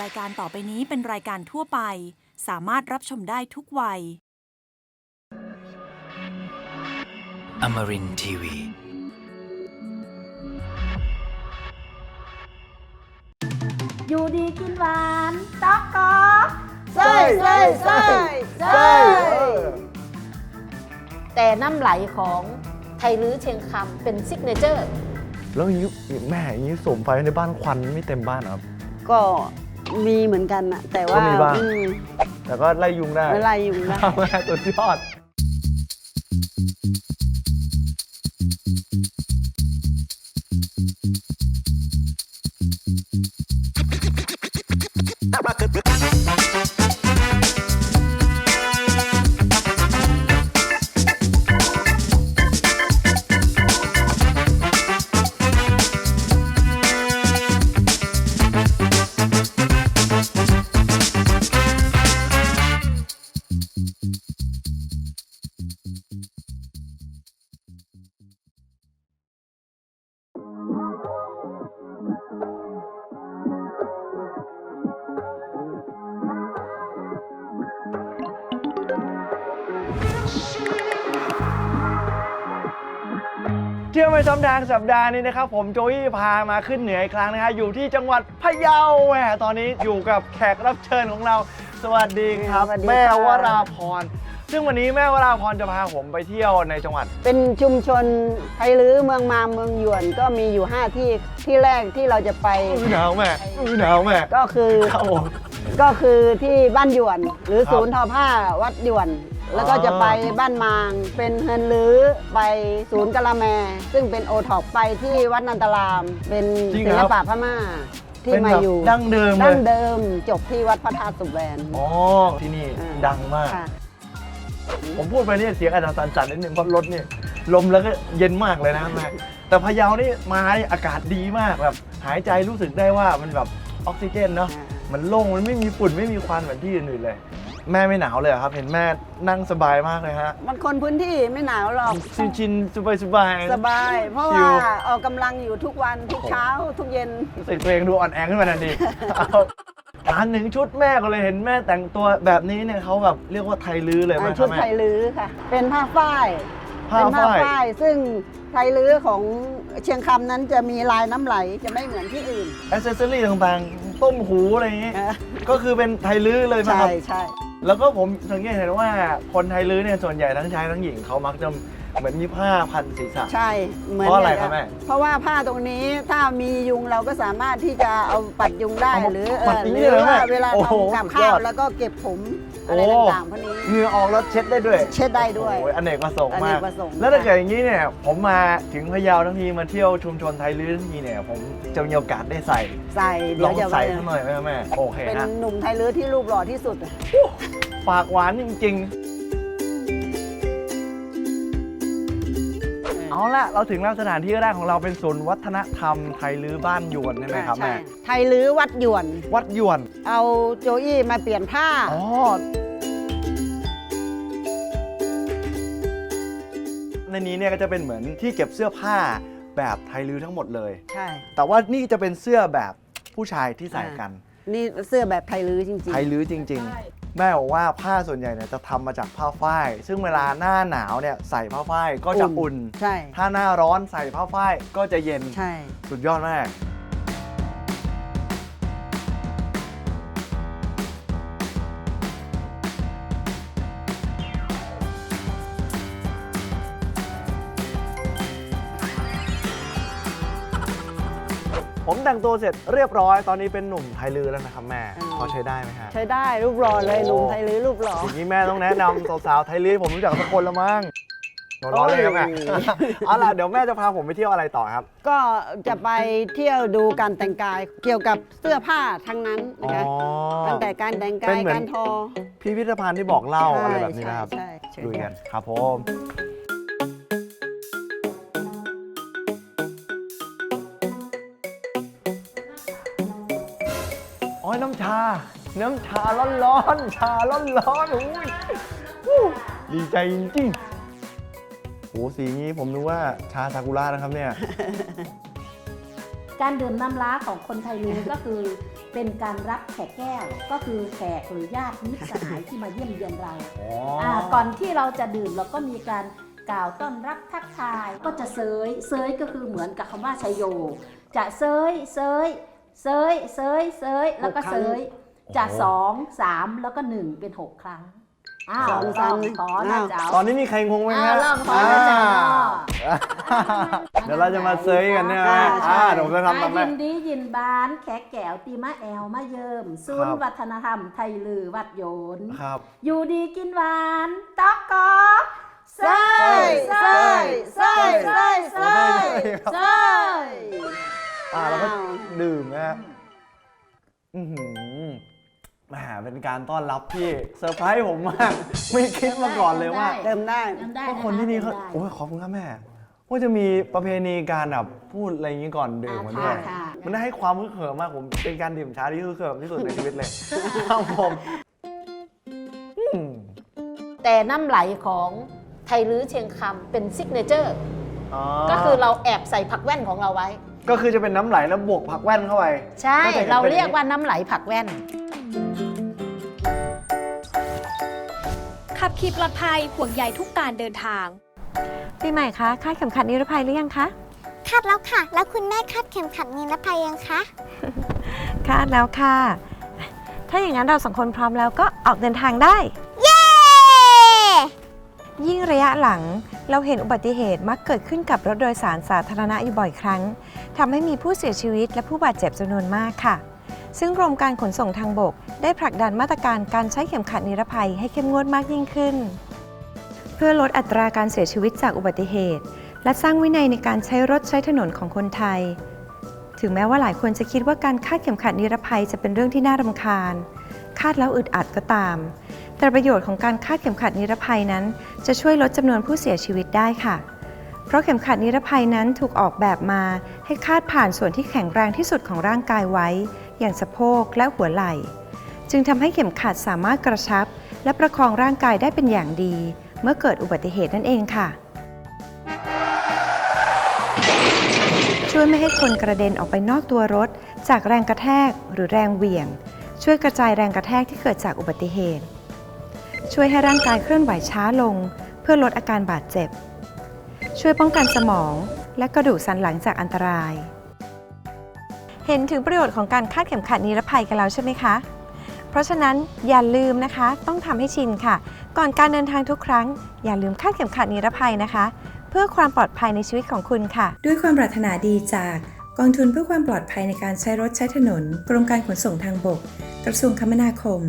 รายการต่อไปนี้เป็นรายการทั่วไป สามารถรับชมได้ทุกวัย Amarin Tiwi. อยู่ดีกินหวานต๊อกกอใช่ใช่ใช่ใช่แต่น้ำไหลของไทยลื้อเชียงคำเป็นซิกเนเจอร์ แล้วอย่างนี้แม่อย่างนี้สมไฟในบ้านควันไม่เต็มบ้านเหรอครับ ก็ มีเหมือนกันนะแต่ว่าก็มีบ้าง อืมแต่ก็ไล่ยุงได้เวลาอยู่นะแม่สุดยอด เที่ยวไม่ซ้ำทางสัปดาห์นี้นะครับผมโจยี่พามาขึ้นเหนืออีกครั้งนะฮะอยู่ที่จังหวัดพะเยาแหมตอนนี้อยู่กับแขกรับเชิญของเรา สวัสดีครับ สวัสดีแม่ค่ะวราพร ซึ่งวันนี้แม่วราพรจะพาผมไปเที่ยวในจังหวัด เป็นชุมชนไทยลื้อเมืองมาเมืองหยวนก็มีอยู่ 5 ที่ที่แรกที่เราจะไปอื้อหนาวแม่อื้อหนาวแม่ก็คือครับผม ก็คือที่บ้านหยวน หรือครับ ศูนย์ทอผ้าวัดหยวน แล้วก็จะไปบ้านมาง เป็นเฮินลื้อไปศูนย์กะละแม ซึ่งเป็นโอท็อปไปที่วัดนันตราม เป็นศิลปะพม่าที่เป็นมาแบบอยู่ดั้งเดิมเลดั้ยงเดิมจบที่วัดพระธาตุสุแวนอ๋อที่นี่อ่าดังมาก ค่ะ ผมพูดไปเนี่ยเสียงอาจจะสั่นๆนิดนึงเพราะรถนี่ลมแล้วก็เย็นมากเลยนะแม่แต่พะเยานี่มานี่อากาศดีมากแบบหายใจรู้สึกได้ว่ามันแบบออกซิเจนเนาะอ่ามันโล่งมันไม่มีฝุ่นไม่มีควันเหมือนที่อื่นๆเลย แม่ไม่หนาวเลยเหรอครับ เห็นแม่นั่งสบายมากเลยฮะ มันคนพื้นที่ไม่หนาวหรอก ชินชินๆสบายสบายๆสบาย เพราะชิว่าวออกกำลังอยู่ทุกวันทุกเช้าทุกเย็นรู้สึกตัวเองดูอ่อนแอขึ้นมาทันทีเอาร้านหนึ่งชุดแม่ก็เลยเห็นแม่แต่งตัวแบบนี้เนี่ยเขาแบบเรียกว่าไทยลื้อเลยไหมคชุรัดบไทแม่ยลื้อค่ะ เป็นผ้าฝ้าย ผ้าเป็นผ้าฝ้าย ฝ้ายซึ่งไทยลื้อของเชียงคำนั้นจะมีลายน้ำไหลจะไม่เหมือนที่อื่นอ c เซสซอรี่ต่างๆ ต้มหูอะไรอย่างงี้ เออก็คือเป็นไทยลื้อเลยไหมใช่ครับ ใช่ แล้วก็ผมสังเกตเห็นว่าคนไทยลื้อเนี่ยส่วนใหญ่ทั้งชายทั้งหญิงเขามักจะ เหมือนมีผ้าพันศีรษะ ใช่เหมือนเพราะอะไรย่งครับแม่เพราะว่าผ้าตรงนี้ถ้ามียุงเราก็สามารถที่จะเอาปัดยุงได้เอามาหรือเอปัดออย่างหนี้รือเลยเหรอว่าแม่เวลาโอ้โหทำกับสุดยข้าอวด แล้วก็เก็บผมอะไรโอ้ต่างๆพวกนี้ เหงื่อออกแล้วเช็ดได้ด้วยเช็ดได้ด้วยโอ้ยอเนกประสงค์อมาเนกกประสงค์ แล้วถ้าเกิดอย่างนี้เนี่ย ผมมาถึงพะเยาทั้งทีมาเที่ยวชุมชนไทยลื้อทั้งทีเนี่ย ผมจะมีโอกาสได้ใส่ ใส่ลเดี๋ยอวงจะใส่ไปข้างหน่อยไหมแม่ โอเคเป็นฮะหนุ่มไทยลื้อที่รูปหล่อที่สุด ปากหวานจริง ๆ เอาละเราถึงแล้วสถานที่แรกของเราเป็นศูนย์วัฒนธรรมไทยลื้อบ้านยวนใช่ไหมครับใช่แม่ ไทยลื้อวัดหยวน วัดยวน เอาโจอี้มาเปลี่ยนผ้า อ๋อ ในนี้เนี่ยก็จะเป็นเหมือนที่เก็บเสื้อผ้าแบบไทยลื้อทั้งหมดเลย ใช่ แต่ว่านี่จะเป็นเสื้อแบบผู้ชายที่ใส่กัน นี่เสื้อแบบไทยลื้อจริงไทยลื้อจริง ๆ แม่บอกว่าผ้าส่วนใหญ่เนี่ยจะทำมาจากผ้าฝ้าย ซึ่งเวลาหน้าหนาวเนี่ยใส่ผ้าฝ้ายก็จะอุ่น ใช่ ถ้าหน้าร้อนใส่ผ้าฝ้ายก็จะเย็น ใช่ สุดยอดมาก ผมแต่งตัวเสร็จเรียบร้อย ตอนนี้เป็นหนุ่มไทยลือแล้วนะครับแม่พอใช้ได้ไหมฮะ ใช้ได้รูปหล่อเลยโอ้หนุ่มไทยลื้อรูปหล่ออย่างนี้แม่ต้องแนะนำสาวๆไทยลือให้ผมรู้จักสักคนละมั้งหนูร้อนเลยครับแม่โอ้ยเอาล่ะเดี๋ยวแม่จะพาผมไปเที่ยวอะไรต่อครับ ก็จะไปเที่ยวดูการแต่งกายเกี่ยวกับเสื้อผ้าทั้งนั้นอ๋อนะคะตั้งแต่การแต่งเป็กานยเหมือนการทอพิพิธภัณฑ์ที่บอกเล่าใช่อะไรแบบนี้นะครับใช่ใช่เชิญดูกันค่ะครับผม น้ำชา น้ำชาร้อนๆ ชาร้อนๆอุ้ยวู้ดีใจจริงๆโหสีนี้ผมนึกว่าชาซากุระนะครับเนี่ย การดื่มน้ำล้าของคนไทยลื้อก็คือ เป็นการรับแขกแก้ว ก็คือแขกหรือญาติมิตรสหายที่มาเยี่ยมเยียนเราอ๋ออ่าก่อนที่เราจะดื่มเราก็มีการกล่าวต้อนรับทักทาย ก็จะเซยเซยก็คือเหมือนกับคำว่าชัยโย จะเซยเซย เซยเซยเซยแล้วก็เซยจะสองสามแล้วก็หนึ่งเป็นหกครั้งอ้าวสองลสาอมงขอนะเจ้าตอนนี้มีใครงงไหมอ่าฮะลองขอนะเจ้าอ่าเดี๋ยวเราจะมาเซยกันเนี่ยนะใช่อ่าเดี๋ยวผมจะทำตามแรยิกนดียินบานแขกแก้วตีมะแอลมาเยิมศูนครัย์บวัฒนธรรมไทยลือวัดโยนครับอยู่ดีกินหวานตอกกอเซยเซยเซยเซยเซยเซย อือหือแหมเป็นการต้อนรับที่เซอร์ไพรส์ผมมาก ไม่คิดมาก่อนเลยว่าเติมได้ทำได้เพราะคนที่นี่เขาโอ้ยขอบคุณครับแม่ ว่าจะมีประเพณีการแบบพูดอะไรอย่างนี้ก่อนดื่มกันด้วยค่ะ มันได้ให้ความฮึกเหิมมากผมเป็นการดื่มชาที่ฮึกเหิมที่สุดในชีวิตเลยครับผมอืมแต่น้ำไหลของไทยลื้อเชียงคำเป็นซิกเนเจอร์อ๋อก็คือเราแอบใส่ผักแว่นของเราไว้ ก็คือจะเป็นน้ำไหลแล้วบวกผักแว่นเข้าไปใช่ก็จะห็นเราป็นเรียกว่าน้ำไหลผักแว่น ขับขี่ปลอดภัยห่วงใยทุกการเดินทาง ปีใหม่คะคาดเข็มขัดนิรภัยหรือยังคะ คาดแล้วค่ะ แล้วคุณแม่คาดเข็มขัดนิรภัยยังคะ คาดแล้วค่ะ ถ้าอย่างนั้นเราสองคนพร้อมแล้วก็ออกเดินทางได้เย้ยิ่งระยะหลังเราเห็นอุบัติเหตุมักเกิดขึ้นกับรถโดยสารสาธารณะอยู่บ่อยครั้ง ทำให้มีผู้เสียชีวิตและผู้บาดเจ็บจำนวนมากค่ะ ซึ่งกรมการขนส่งทางบก ได้ผลักดันมาตรการการใช้เข็มขัดนิรภัยให้เข้มงวดมากยิ่งขึ้น เพื่อลดอัตราการเสียชีวิตจากอุบัติเหตุ และสร้างวินัยในการใช้รถใช้ถนนของคนไทย ถึงแม้ว่าหลายคนจะคิดว่าการคาดเข็มขัดนิรภัยจะเป็นเรื่องที่น่ารำคาญ คาดแล้วอึดอัดก็ตาม แต่ประโยชน์ของการคาดเข็มขัดนิรภัยนั้น จะช่วยลดจำนวนผู้เสียชีวิตได้ค่ะ เพราะเข็มขัดนิรภัยนั้นถูกออกแบบมาให้คาดผ่านส่วนที่แข็งแรงที่สุดของร่างกายไว้ อย่างสะโพกและหัวไหล่ จึงทำให้เข็มขัดสามารถกระชับ และประคองร่างกายได้เป็นอย่างดี เมื่อเกิดอุบัติเหตุนั่นเองค่ะ ช่วยไม่ให้คนกระเด็นออกไปนอกตัวรถ จากแรงกระแทกหรือแรงเหวี่ยง ช่วยกระจายแรงกระแทกที่เกิดจากอุบัติเหตุ ช่วยให้ร่างกายเคลื่อนไหวช้าลง เพื่อลดอาการบาดเจ็บ ช่วยป้องกันสมอง และกระดูกสันหลังจากอันตราย เห็นถึงประโยชน์ของการคาดเข็มขัดนิรภัยกันแล้วใช่ไหมคะ เพราะฉะนั้นอย่าลืมนะคะ ต้องทำให้ชินค่ะ ก่อนการเดินทางทุกครั้ง อย่าลืมคาดเข็มขัดนิรภัยนะคะ เพื่อความปลอดภัยในชีวิตของคุณค่ะ ด้วยความปรารถนาดีจากกองทุนเพื่อความปลอดภัยในการใช้รถใช้ถนน กรมการขนส่งทางบก กระทรวงคมนาคม